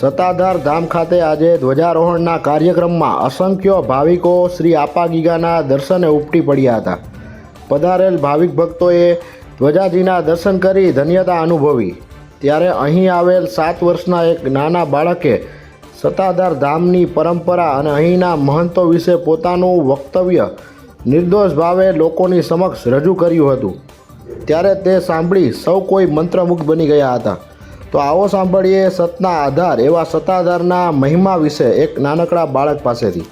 સત્તાધાર ધામ ખાતે આજે ધ્વજારોહણના કાર્યક્રમમાં અસંખ્ય ભાવિકો શ્રી આપાગીગાના દર્શને ઉપટી પડ્યા હતા. પધારેલ ભાવિક ભક્તોએ ધ્વજાજીના દર્શન કરી ધન્યતા અનુભવી. ત્યારે અહીં આવેલ સાત વર્ષના એક નાના બાળકે સત્તાધાર ધામની પરંપરા અને અહીંના મહંતો વિશે પોતાનું વક્તવ્ય નિર્દોષ ભાવે લોકોની સમક્ષ રજૂ કર્યું હતું. ત્યારે તે સાંભળી સૌ કોઈ મંત્રમુગ્ધ બની ગયા હતા. તો આવો સાંભળીએ સતના આધાર એવા સત્તાધારના મહિમા વિશે એક નાનકડા બાળક પાસેથી.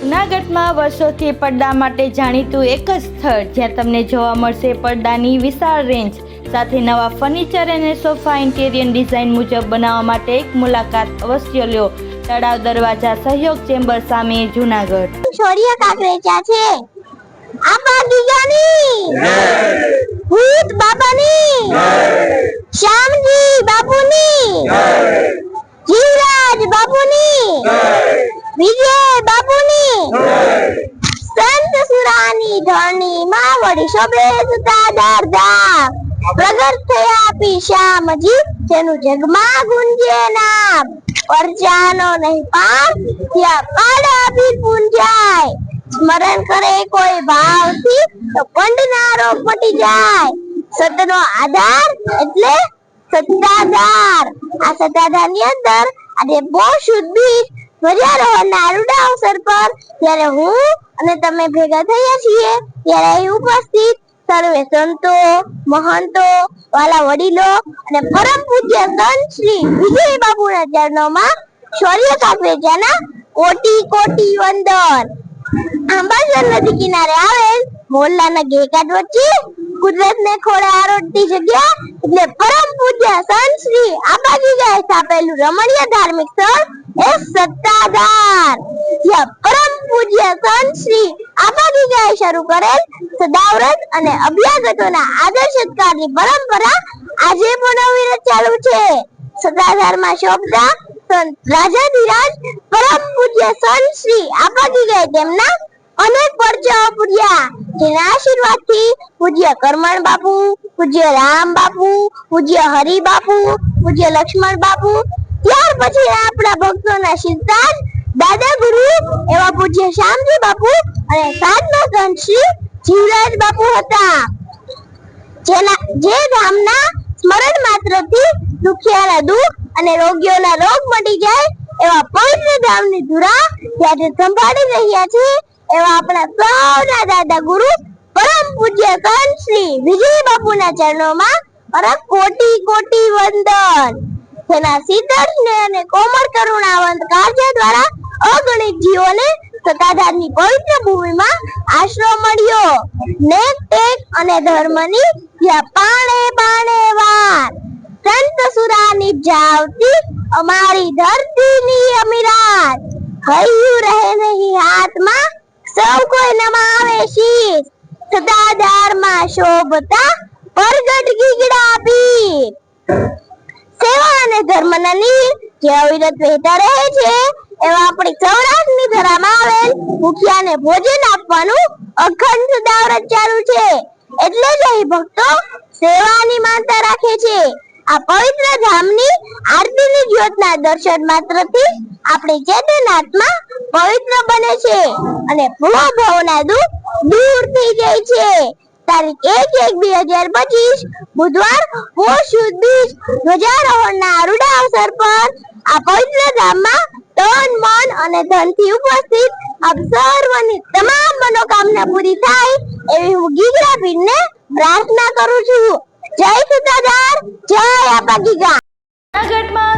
જૂનાગઢમાં વર્ષોથી પડદા માટે જાણીતું એક જ સ્થળ જ્યાં તમને જોવા મળશે પડદાની વિશાળ રેન્જ સાથે નવા ફર્નિચર અને સોફા ઇન્ટેરિયર ડિઝાઇન મુજબ બનાવવા માટે એક મુલાકાત અવશ્ય લ્યો તળાવ દરવાજા સહયોગ ચેમ્બર સામે જૂનાગઢ. છોડીઓ કાકરેચા છે આપા ગીગાની ભૂત બાબાની? શ્યામજી બાપુની? જીવરાજ બાપુની? વિજય બાપુની? સંત સુરાની ધરણી માં વળી શોભે સુતા ધામ પ્રગટ થયા પી શ્યામજી તેનું જગમાં ગુંજે નામ. પરજાનો નહીં પાર, ત્યાં પાડા બી પૂંજાય સ્મરણ કરે કોઈ ભાવથી તો પંડના રોગ મટી જાય. સતનો આધાર એટલે સત્તાધાર. આ સત્તાધારની અંદર આજે બહુ શુદ્ધ બીજ ધ્વજારોહણના આરુડા અવસર પર જ્યારે હું અને તમે ભેગા થયા છીએ ત્યારે અહીં ઉપસ્થિત સર્વે સંતો, મહંતો, વાલા વડીલો અને પરમ પૂજ્ય સંત શ્રી વિજય બાબુના ચરણોમાં શૌર્ય કાપરેજાના કોટી કોટી વંદન. આંબાસર નદી કિનારે આવેલ મોલ્લાના ગેકાટ વચ્ચે કુદરતને ખોળે આરોટતી જગ્યા એટલે પરમ પૂજ્ય સંત શ્રી આબાજી ગાય સ્થાપેલું રમણીય ધાર્મિક સ્થળ એ સત્તાધાર. જ્યાં પરમ પૂજ્ય સંત શ્રી આબાજી ગાય શરૂ કરેલ સદાવ્રત અને અભ્યાગતોના આદર સત્કારની પરંપરા આજે પણ અવિરત ચાલુ છે. સત્તાધારમાં શોભતા સંત રાજાધિરાજ પરમ પૂજ્ય સંત શ્રી આબાજી ગાય તેમના અનેક પરચાઓ પૂજ્યા. જેના આશીર્વાદથી પૂજ્ય કરમણ બાપુ, પૂજ્ય રામ બાપુ, પૂજ્ય હરિ બાપુ, પૂજ્ય લક્ષ્મણ બાપુ. ત્યાર પછી આપણા ભક્તોના સિદ્ધાંત, દાદા ગુરુ એવા પૂજ્ય શ્યામજી બાપુ અને સાધના સંત શ્રી જીવરાજ બાપુ હતા. જેના, જે ધામના સ્મરણ માત્રથી દુખિયાના દુઃખ અને રોગીઓના રોગ મટી જાય એવા પવિત્ર ધામની ધુરા આજે સંભાળી રહ્યા છે એવા આપણા સૌના દાદા ગુરુ પરમ પૂજ્ય સંત વિજય બાપુના ચરણોમાં મારા કોટી કોટી વંદન. તેના શીતળ અને કોમળ કરુણાવંત કાર્ય દ્વારા અગણિત જીવોને સત્તાધારની પવિત્ર ભૂમિમાં આશરો મળ્યો. નેક ટેક અને ધર્મની જ્યાં પાણે પાણે વાર. સંત સુરાની જાવતી અમારી ધરતીની અમીરાત. હાથમાં એવા આપણી સૌરાષ્ટ્રની ધરામાં આવેલ ભોજન આપવાનું અખંડ સદાવ્રત ચાલુ છે. એટલે જ ભક્તો સેવાની માનતા રાખે છે. આ પવિત્ર ધામની આરતીની જ્યોતના દર્શન માત્રથી આપણી ચેતનાત્મા પવિત્ર બને છે અને ભૂવો ભવના દુઃખ દૂર થઈ જાય છે. તારીખ એક એક બે હજાર પચીસ, બુધવાર પોષ બીજ ધ્વજારોહણના આરુડા અવસર પર આ પવિત્ર ધામમાં તન, મન અને ધનથી ઉપસ્થિત આપ સર્વની તમામ મનોકામના પૂરી થાય એવી હું ગીગડા પીરને પ્રાર્થના કરું છું. જય સુતાદાર જય આપા ગીગા.